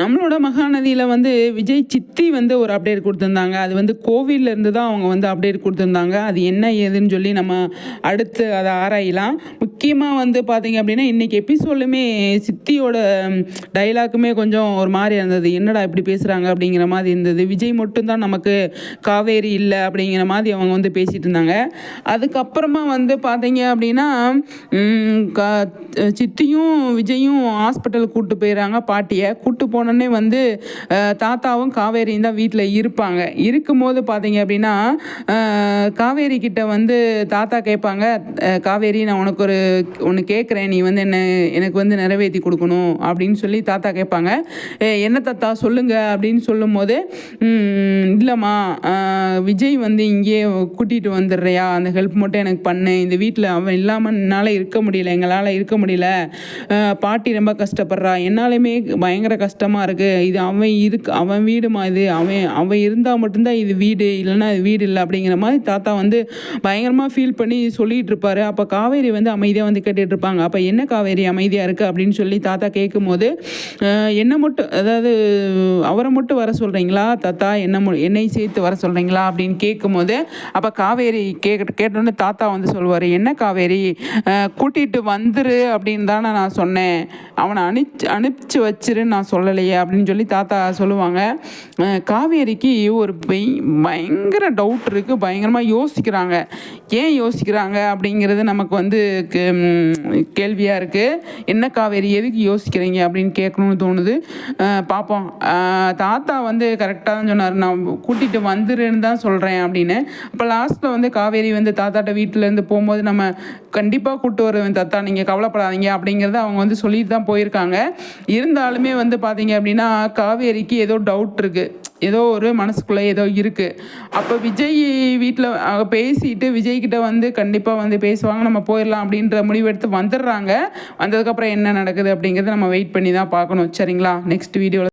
நம்மளோட மகாநதியில் வந்து விஜய் சித்தி வந்து ஒரு அப்டேட் கொடுத்துருந்தாங்க. அது வந்து கோவில்ல இருந்து தான் அவங்க வந்து அப்டேட் கொடுத்துருந்தாங்க. அது என்ன ஏதுன்னு சொல்லி நம்ம அடுத்து அதை ஆராயலாம். முக்கியமாக வந்து பார்த்தீங்க அப்படின்னா இன்றைக்கி எபிசோட்லுமே சித்தியோட டைலாக்குமே கொஞ்சம் ஒரு மாதிரி இருந்தது. என்னடா இப்படி பேசுகிறாங்க அப்படிங்கிற மாதிரி இருந்தது. விஜய் மட்டும்தான் நமக்கு காவேரி இல்லை அப்படிங்கிற மாதிரி அவங்க வந்து பேசிகிட்டு இருந்தாங்க. அதுக்கப்புறமா வந்து பார்த்தீங்க அப்படின்னா சித்தியும் விஜயும் ஹாஸ்பிட்டலுக்கு கூப்பிட்டு போயிடுறாங்க பாட்டியை கூப்பிட்டு போனோடனே வந்து தாத்தாவும் காவேரியும் தான் வீட்டில் இருப்பாங்க. இருக்கும்போது பார்த்தீங்க அப்படின்னா காவேரி கிட்ட வந்து தாத்தா கேட்பாங்க காவேரி நான் உனக்கு ஒரு ஒன்று கேட்குறேன் நீ வந்து என்ன எனக்கு வந்து நிறைவேற்றி கொடுக்கணும் அப்படின்னு சொல்லி தாத்தா கேட்பாங்க. என்ன தாத்தா சொல்லுங்க அப்படின்னு சொல்லும்போது போது இல்லைம்மா விஜய் வந்து இங்கேயே கூட்டிகிட்டு வந்துடுறியா? அந்த ஹெல்ப் மட்டும் எனக்கு பண்ணு. இந்த வீட்டில் அவன் இல்லாமல் என்னால் இருக்க முடியல எங்களால் இருக்க முடியல. பாட்டி ரொம்ப கஷ்டப்படுறா. என்னாலுமே பயங்கர கஷ்டமாக இருக்குது இது அவன் இருக்கு அவன் வீடுமா இது. அவன் அவன் இருந்தால் மட்டும்தான் இது வீடு. இல்லைன்னா இது வீடு இல்லை. அப்படிங்கிற மாதிரி தாத்தா வந்து பயங்கரமாக ஃபீல் பண்ணி சொல்லிகிட்டு இருப்பார். அப்போ காவேரி வந்து அமைதியாக வந்து கேட்டுட்டு இருப்பாங்க அப்போ என்ன காவேரி அமைதியாக இருக்குது அப்படின்னு சொல்லி தாத்தா கேட்கும்போது போது என்ன மட்டும் அதாவது அவரை மட்டும் வர சொல்கிறீங்களா தாத்தா என்ன மு- என்னை சேர்த்து வர சொல்கிறீங்களா அப்படின்னு கேட்கும்போது அப்போ காவேரி கேட்க கேட்டோன்னே தாத்தா வந்து சொல்லுவார் என்ன காவேரி? கூட்டிகிட்டு வந்துரு அப்படின்னு தானே நான் சொன்னேன். அவனை அனுப்பிச்சு அனுப்பிச்சு வச்சிருன்னு நான் சொல்லலையே அப்படின்னு சொல்லி தாத்தா சொல்லுவாங்க. காவேரிக்கு ஒரு பெய் பயங்கர டவுட் இருக்குது பயங்கரமாக யோசிக்கிறாங்க. ஏன் யோசிக்கிறாங்க அப்படிங்கிறது நமக்கு வந்து கேள்வியாக இருக்குது என்ன காவேரி எதுக்கு யோசிக்கிறீங்க அப்படின்னு கேட்கணும்னு தோணுது. பார்ப்போம் தாத்தா வந்து கரெக்டாக தான் சொன்னார். நான் கூட்டிகிட்டு வந்துருன்னு தான் சொல்கிறேன் அப்படின்னு. அப்போ லாஸ்ட்டில் வந்து காவேரி வந்து தாத்தாட்ட வீட்டிலேருந்து போகும்போது நம்ம கண்டிப்பாக கூட்டு வருவேன் தாத்தா. நீங்கள் கவலைப்படாதீங்க அப்படிங்கிறத அவங்க வந்து சொல்லிட்டு தான் போயிருக்காங்க. இருந்தாலுமே வந்து பார்த்தீங்க அப்படின்னா காவேரிக்கு ஏதோ டவுட் இருக்குது ஏதோ ஒரு மனசுக்குள்ளே ஏதோ இருக்குது அப்போ விஜய் வீட்டில் பேசிட்டு விஜய்கிட்ட வந்து கண்டிப்பாக வந்து பேசுவாங்க நம்ம போயிடலாம் அப்படின்ற முடிவெடுத்து வந்துடுறாங்க. வந்ததுக்கப்புறம் என்ன நடக்குது அப்படிங்கிறத நம்ம வெயிட் பண்ணி தான் பார்க்கணும். சரிங்களா? நெக்ஸ்ட் வீடியோவில்